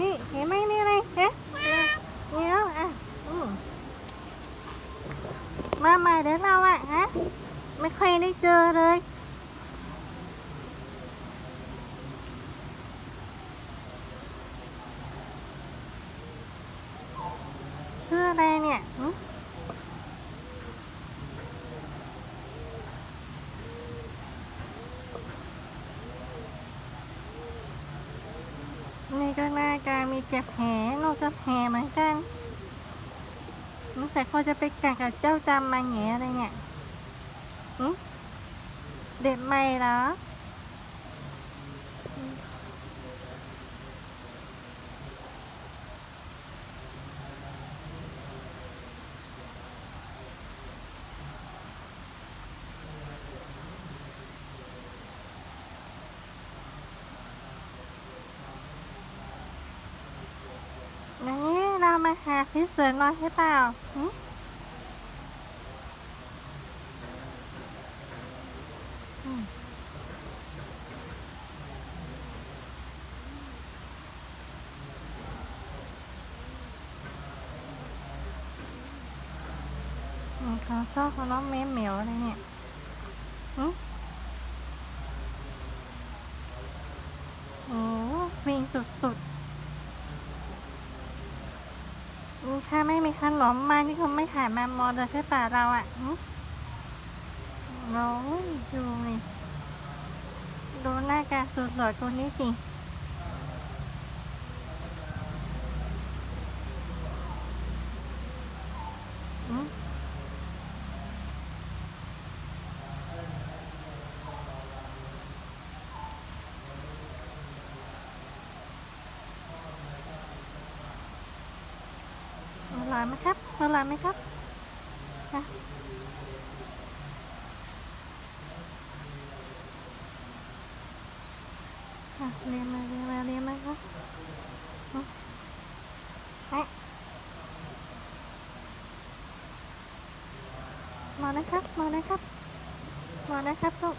นี่เห็นไหมนี่อะไรฮะเงี้ยวอะมมาใหม่เดี๋ยวเราอะฮะไม่ค่อยได้เจอเลยชื่ออะไรเนี่ย นี่ก็หน้ากามีเจ็บแผลนอกจากแผลเหมือนกันสงสัยเขาจะไปกัดกับเจ้าจำมาแง่อะไรเนี่ยเด็ดใหม่เหรอ นี้เรามาหาพิษเสือน้อยใช่เปล่าหึอืมอืมเขาชอบเขาน้องเมมเหมียวอะไรเนี่ยหึโอ้วิ่งสุดๆ อืม ถ้าไม่มีขนมมานี่คงไม่ขายแมมมอเลยใช่ป่ะเราอะหึโอ้ยดูนี่ดูหน้าการสุดสวยตัวนี้สิ อร่อยไหมครับอร่อยไหมครับฮะอะเรียนมาเรียนมาเรียนมาครับเอ๊ะมาเลยครับ มาเลยครับ มาเลยครับลูก